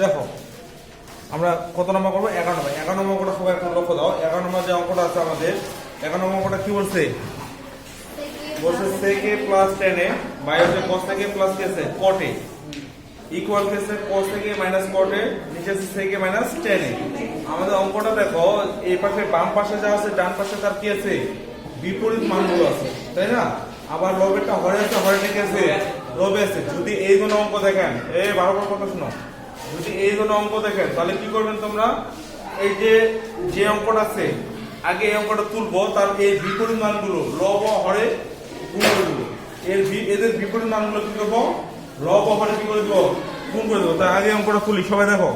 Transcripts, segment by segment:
দেখো, আমরা কত নম্বর করব? এগারো নম্বর। এগারো নম্বর অঙ্কটা সবাই এখন লক্ষ্য দাও। এগারো নম্বর যে অঙ্কটা আছে আমাদের, এগারো নম্বর অঙ্কটা কি বলছে? প্লাস টেনে বাই হচ্ছে কস থেকে প্লাস কে কটে ইকুয়াল থেকে মাইনাস কটে নিচে মাইনাস টেনে আমাদের অঙ্কটা দেখো বাম পাশে যা আছে, ডান পাশে তার কি আছে? বিপরীত মানগুলো আছে, তাই না? আবার লবেরটা হরে আছে হরে আছে লবে আছে। যদি এই দুটো অঙ্ক দেখেন এই বার কথা শোনো। যদি এই ধরনের অঙ্ক দেখেন, তাহলে কি করবেন তোমরা? এই যে যে অঙ্কটা আছে, আগে এই অঙ্কটা তুলবো, তার এই বিপরীত মানগুলো লব হরে গুণ এর এদের বিপরীত মানগুলো কি করব? লব হরে কি করে দেবো, গুণ করে দেবো। তার আগে অঙ্কটা তুলি, সবাই দেখো।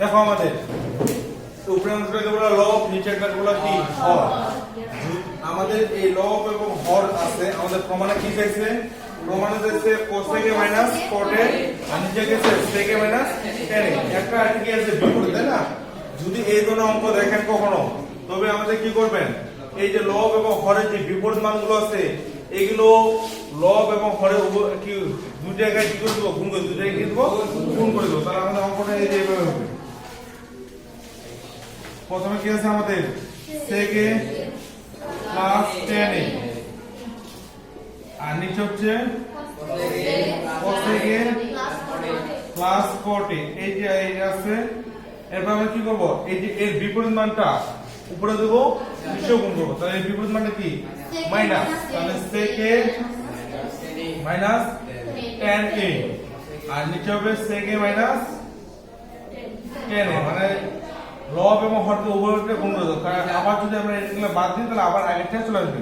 দেখো আমাদের। উপরে অংশটা যেগুলো লব, নিচের কাজগুলো কি? হর। আমাদের এই লব এবং হর আছে, আমাদের প্রমাণে কি চাইছে? প্রমাণে চাইছে কোস থেকে মাইনাস কোটে আর নিচে গেছে থেকে মাইনাস টেনে একটা আর কি আছে বিপরীত, তাই না? যদি এই ধরনের অঙ্ক দেখেন কখনো, তবে আমাদের কি করবেন? এই যে লব এবং হরের যে বিপরীত মানগুলো আছে, এগুলো লব এবং হরের কি দু জায়গায় কি করে দেবো? গুণ করে দু জায়গায় কি দেবো? গুণ করে দেবো। তাহলে আমাদের অঙ্কটা এই যে প্রথমে কি আছে আমাদের? সেকে প্লাস টেন এ। আর নিচে হচ্ছে? কোসেকে প্লাস কোটে এই যে, এই আছে, এরপর আমরা কি করব? এই যে, এর বিপরীত মানটা উপরে দেব নিচে গুণ করব। তাহলে এর বিপরীত মানটা কি? মাইনাস তাহলে সেকে মাইনাস টেন এ। আর নিচে হবে সেকে মাইনাস টেন এ। মানে লব এবং হরকে উভয়কে গুণ করে দেবো কারণ আবার যদি আমরা এগুলো বাদ দিই তাহলে আবার আগেরটা চলে আসবে।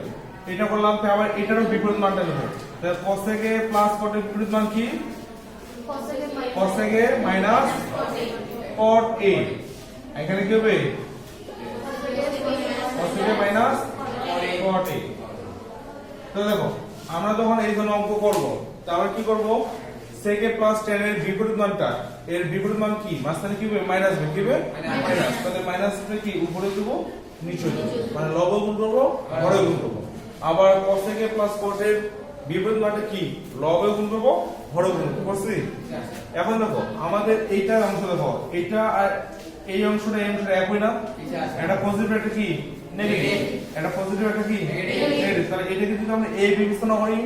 এটা করলাম তো আবার এটারও বিপরীত মানটা নেব। তাহলে থেকে প্লাস কটের বিপরীত মান কি? থেকে মাইনাস cot এ এখানে কি হবে? থেকে মাইনাস cot এ তো দেখো আমরা যখন এই ধরনের অঙ্ক করব তাহলে কি করব? সেকে প্লাস টেন এর বিপরীত মানটা এর বিপরীত মান কি? মাঝখানে কি হবে? মাইনাস হবে কি হবে? মাইনাস তাহলে মাইনাস কি? উপরে দেবো নিচে দেবো। মানে লব গুণ করব হরে গুণ করব। আবার cos থেকে প্লাস cot এর বিপরীত মানটা কি? লবে গুণ করব হরে গুণ করব। করছি এখন দেখো আমাদের এইটার অংশ দেখো। এটা আর এই অংশটা এই অংশটা একই না? একটা পজিটিভ একটা কি? নেগেটিভ একটা পজিটিভ একটা কি? নেগেটিভ তাহলে এটাকে যদি আমরা a বিবেচনা করি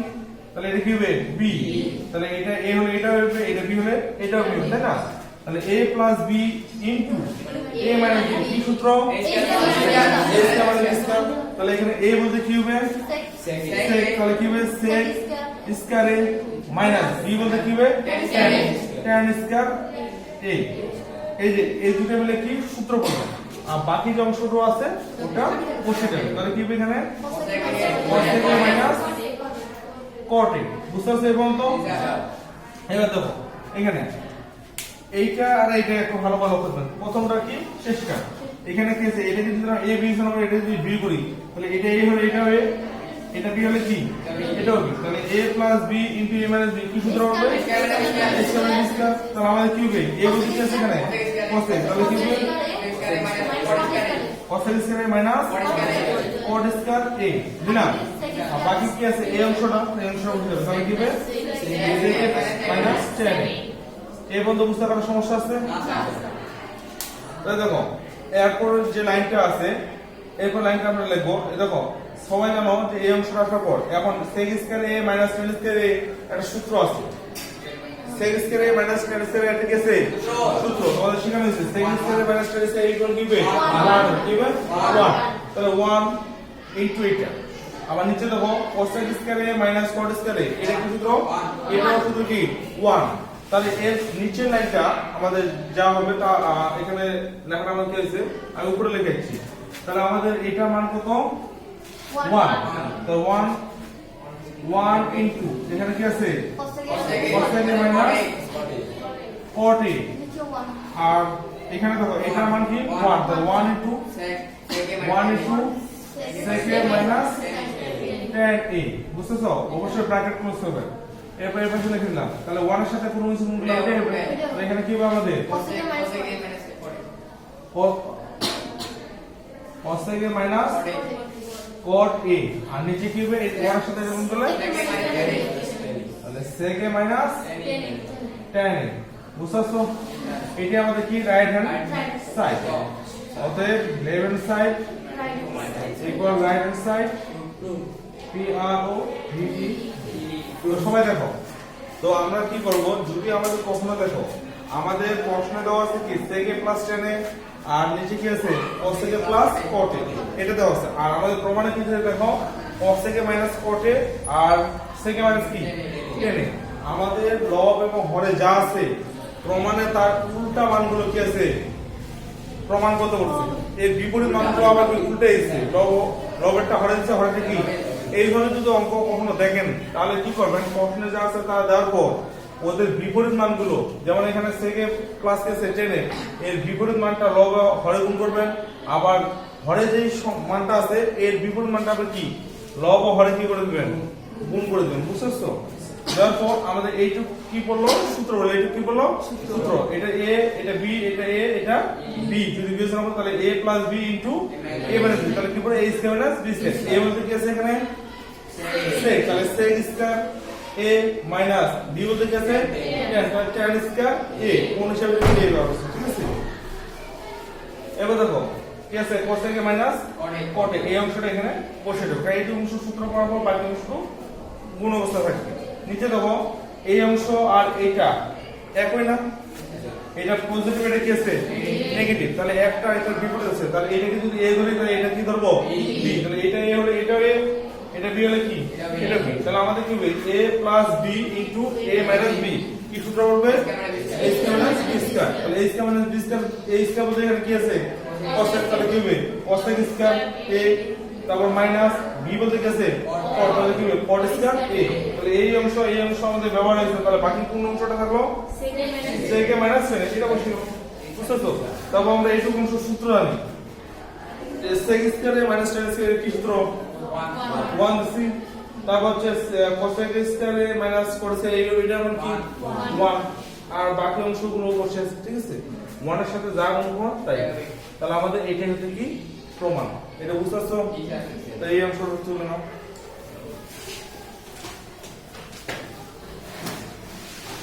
তাহলে এটা কি হবে? B তাহলে এটা এ হলে এটা হবে এটা b হলে এটাও হবে তাই না? তাহলে a plus b into a minus b কি সূত্র? তাহলে এখানে a বলতে কি হবে? Sec তাহলে কি হবে? Sec square a minus b বলতে কি হবে? Tan tan স্কয়ার a এই যে এই দুটো মিলে কি সূত্র করবে আর বাকি যে অংশটা আছে ওটা বসে যাবে তাহলে কি হবে এখানে? Cos মাইনাস a বুঝতে পারছ এবং তো এবার দেখো এখানে। এইটা আর এইটা একটু ভালো ভালো করবেন। প্রথমটা কি? শেষটা। এখানে কি আছে? এটা যদি b হিসাবে আমরা এটা যদি b করি তাহলে এটা a হলে এটা হবে এটা b হলে কি? এটা হবে তাহলে a plus b into a minus b কি সূত্র হবে? তাহলে আমাদের কি হবে? A বলতে কি আছে এখানে? A তাহলে কি হবে? Cos square minus cot square a দিলাম আর বাকি কি আছে? এই অংশটা? এই অংশটা উঠে যাবে। তাহলে কি হবে? মাইনাস টেন এই বন্ধু বুঝতে পারার সমস্যা আছে? দেখো, এরপর যে লাইনটা আছে, এরপর লাইনটা আমরা লিখব। দেখো, সবাই জানো যে এই অংশটা আসার পর এখন sec square a minus tan square a একটা সূত্র আছে। Sec square a minus tan square এটা কি আছে? সূত্র। তোমাদের শেখানো হয়েছে sec square a minus tan square equal কি হবে? 1 কি হবে? 1 তাহলে 1 ইনটু এটা। আবার নিচে দেখো cosec square minus cot square এটা কি সূত্র? এটা সূত্র কি? 1 তাহলে এর নিচের লাইনটা আমাদের যা হবে তা এখানে লেখাটা আমার কি হয়েছে? আমি উপরে লিখেছি তাহলে আমাদের এটা মান কত? 1 তো 1 1 ইনটু এখানে কি আছে? এ মাইনাস cot এ আর এখানে দেখো এটার মান কি? 1 তাহলে 1 into 1 into second minus 10 a বুঝতেছো? অবশ্যই ব্র্যাকেট ক্লোজ করবে এরপর এর পাশে লিখে দিলাম তাহলে 1 এর সাথে কোনো কিছু গুণ করলে এটাই হবে তাহলে এখানে কি হবে আমাদের? Cos থেকে মাইনাস cot a আর নিচে কি হবে? 1 এর সাথে গুণ করলে তাহলে sec a minus tan a বুঝতেছো? এটি আমাদের কি? রাইট হ্যান্ড সাইড অতএব left hand side side P V সবাই দেখো। তো আমরা কি করব? যদি আমাদের কখনো দেখো, আমাদের প্রশ্নে দেওয়া আছে কি? সেকে প্লাস টেনে আর নিচে কি আছে? থেকে প্লাস এ এটা দেওয়া আছে। আর আমাদের প্রমাণে কি দেখো থেকে মাইনাস এ আর সেকে মাইনাস কি? টেনে আমাদের লব এবং হরে যা আছে, প্রমাণে তার উল্টা মানগুলো কি আছে? প্রমাণ করতে এর বিপরীত মানগুলো আবার উল্টে এসেছে? লব লবেরটা হরে দিচ্ছে, হরেটা কি? এইভাবে যদি অঙ্ক কখনো দেখেন, তাহলে কি করবেন? প্রশ্নে যা আছে তা দেওয়ার পর ওদের বিপরীত মানগুলো, যেমন এখানে সেকে ক্লাস কেসে টেনে, এর বিপরীত মানটা লগ হরে গুণ করবেন। আবার হরে যেই মানটা আছে, এর বিপরীত মানটা আপনি কি? লব হরে কি করে দেবেন? গুণ করে দেবেন বুঝতে তো? দেওয়ার আমাদের এইটুক কি পড়ল সূত্র কি পড়ল সূত্র। এটা এ এটা বি এটা এ এটা বি যদি তাহলে a plus b a minus b তাহলে কি পড়ে a square minus b square a বলতে কি আছে এখানে? তাহলে স্কয়ার a মাইনাস b বলতে কি আছে? স্কয়ার a কোন হিসাবে ব্যবস্থা ঠিক আছে? এবার দেখো, কি আছে? থেকে মাইনাস cot এই অংশটা এখানে বসে এই অংশ সূত্র পর বাকি অংশ গুণ অবস্থা থাকবে। নিচে দেখো এই অংশ আর এইটা। একই না? এটা পজিটিভ এটা কি আছে? নেগেটিভ তাহলে একটা বিপরীত আছে। তাহলে যদি a ধরি, তাহলে এটা কি ধরবো? B তাহলে এটা a হলে এটা a, এটা b হলে কি? এটা b তাহলে আমাদের কি হবে? A plus into a minus b কি সূত্র বলবে a স্কয়ার তাহলে মাইনাস b স্কয়ার বলতে কি আছে? তাহলে কি হবে? স্কয়ার a, তারপর মাইনাস b বলতে কি আছে? তাহলে বাকি এটা তো অংশ সূত্র করছে আর বাকি অংশগুলো বসে ঠিক আছে ওয়ানের সাথে যা হয় তাই তাহলে আমাদের এটাই হচ্ছে কি প্রমাণ এটা বুঝতে পারছ তাই এই অংশটা তুলে নাও